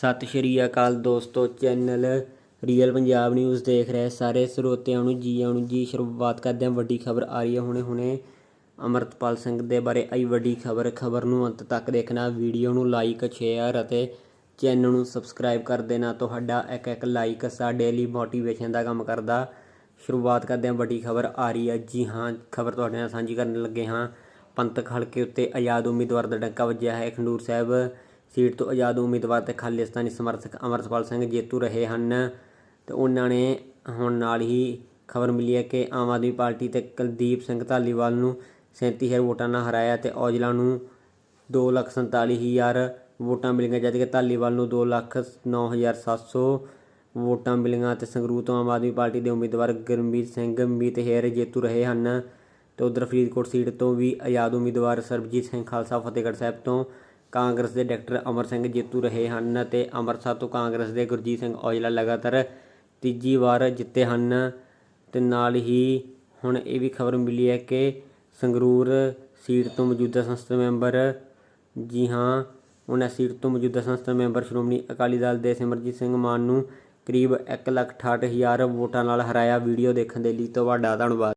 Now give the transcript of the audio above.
ਸਤਿ ਸ਼੍ਰੀ ਅਕਾਲ ਦੋਸਤੋ, channel real Punjab news ਦੇਖ ਰਹੇ ਸਾਰੇ ਸਰੋਤਿਆਂ ਨੂੰ ਜੀ ਆਉਣ ਨੂੰ, ਜੀ, ਸ਼ੁਰੂਆਤ ਕਰਦੇ ਹਾਂ ਵੱਡੀ ਖਬਰ ਆ ਰਹੀ ਹੈ ਹੁਣੇ ਹੁਣੇ। ਅਮਰਤਪਾਲ ਸਿੰਘ ਦੇ ਬਾਰੇ ਆਈ ਵੱਡੀ ਖਬਰ ਖਬਰ ਨੂੰ ਅੰਤ ਤੱਕ ਦੇਖਣਾ, ਵੀਡੀਓ ਨੂੰ ਲਾਈਕ ਸ਼ੇਅਰ ਅਤੇ ਚੈਨਲ ਨੂੰ ਸਬਸਕ੍ਰਾਈਬ ਕਰ ਦੇਣਾ, ਤੁਹਾਡਾ ਇੱਕ ਇੱਕ ਲਾਈਕ ਸਾਡੇ ਡੇਲੀ ਮੋਟੀਵੇਸ਼ਨ ਦਾ ਕੰਮ ਕਰਦਾ। ਸ਼ੁਰੂਆਤ ਕਰਦੇ ਹਾਂ ਵੱਡੀ ਖਬਰ ਆ ਰਹੀ ਹੈ। ਜੀ ਹਾਂ, ਖਬਰ ਤੁਹਾਡੇ ਨਾਲ ਸਾਂਝੀ ਕਰਨ ਲੱਗੇ ਹਾਂ। ਪੰਥਕ ਹਲਕੇ ਉੱਤੇ ਆਜ਼ਾਦ ਉਮੀਦਵਾਰ ਦਾ ਡੰਕਾ ਵੱਜਿਆ ਹੈ। ਖੰਡੂਰ ਸਾਹਿਬ ਸੀਟ ਤੋਂ ਆਜ਼ਾਦ ਉਮੀਦਵਾਰ ਤੇ ਖਾਲਿਸਤਾਨੀ ਸਮਰਥਕ ਅਮਰਤਪਾਲ ਸਿੰਘ ਜੇਤੂ ਰਹੇ ਹਨ। ਤੇ ਉਹਨਾਂ ਨੇ ਹੁਣ ਨਾਲ ਹੀ ਖਬਰ ਮਿਲੀ ਹੈ ਕਿ ਆਮ ਆਦਮੀ ਪਾਰਟੀ ਤੇ ਕੁਲਦੀਪ ਸਿੰਘ ਧਾਲੀਵਾਲ ਨੂੰ 37000 ਵੋਟਾਂ ਨਾਲ ਹਰਾਇਆ ਤੇ ਔਜਲਾ ਨੂੰ 247000 ਵੋਟਾਂ ਮਿਲੀਆਂ, ਜਦਕਿ ਧਾਲੀਵਾਲ ਨੂੰ 209700 ਵੋਟਾਂ ਮਿਲੀਆਂ ਤੇ ਸੰਗਰੂਰ ਤੋਂ ਆਮ ਆਦਮੀ ਪਾਰਟੀ ਦੇ ਉਮੀਦਵਾਰ ਗੁਰਮੀਤ ਸਿੰਘ ਮੀਤਹੇਰ ਜੇਤੂ ਰਹੇ ਹਨ। ਤੇ ਉਧਰ ਫਰੀਦਕੋਟ ਸੀਟ ਤੋਂ ਵੀ ਆਜ਼ਾਦ ਉਮੀਦਵਾਰ ਸਰਬਜੀਤ ਸਿੰਘ ਖਾਲਸਾ ਫਤਿਹਗੜ੍ਹ ਸਾਹਿਬ ਤੋਂ ਕਾਂਗਰਸ ਦੇ ਡਾਕਟਰ ਅਮਰ ਸਿੰਘ ਜੇਤੂ ਰਹੇ ਹਨ ਅਤੇ ਅੰਮ੍ਰਿਤਸਰ ਤੋਂ ਕਾਂਗਰਸ ਦੇ ਗੁਰਜੀਤ ਸਿੰਘ ਔਜਲਾ ਲਗਾਤਾਰ ਤੀਜੀ ਵਾਰ ਜਿੱਤੇ ਹਨ ਤੇ ਨਾਲ ਹੀ ਹੁਣ ਇਹ ਵੀ ਖਬਰ ਮਿਲੀ ਹੈ ਕਿ ਸੰਗਰੂਰ ਸੀਟ ਤੋਂ ਮੌਜੂਦਾ ਸੰਸਦ ਮੈਂਬਰ, ਜੀ ਹਾਂ, ਉਹਨਾਂ ਸੀਟ ਤੋਂ ਮੌਜੂਦਾ ਸੰਸਦ ਮੈਂਬਰ ਸ਼੍ਰੋਮਣੀ ਅਕਾਲੀ ਦਲ ਦੇ ਸਿਮਰਜੀਤ ਸਿੰਘ ਮਾਨ ਨੂੰ ਕਰੀਬ 168000 ਵੋਟਾਂ ਨਾਲ ਹਰਾਇਆ ਵੀਡੀਓ ਦੇਖਣ ਦੇ ਲਈ ਤੁਹਾਡਾ ਧੰਨਵਾਦ।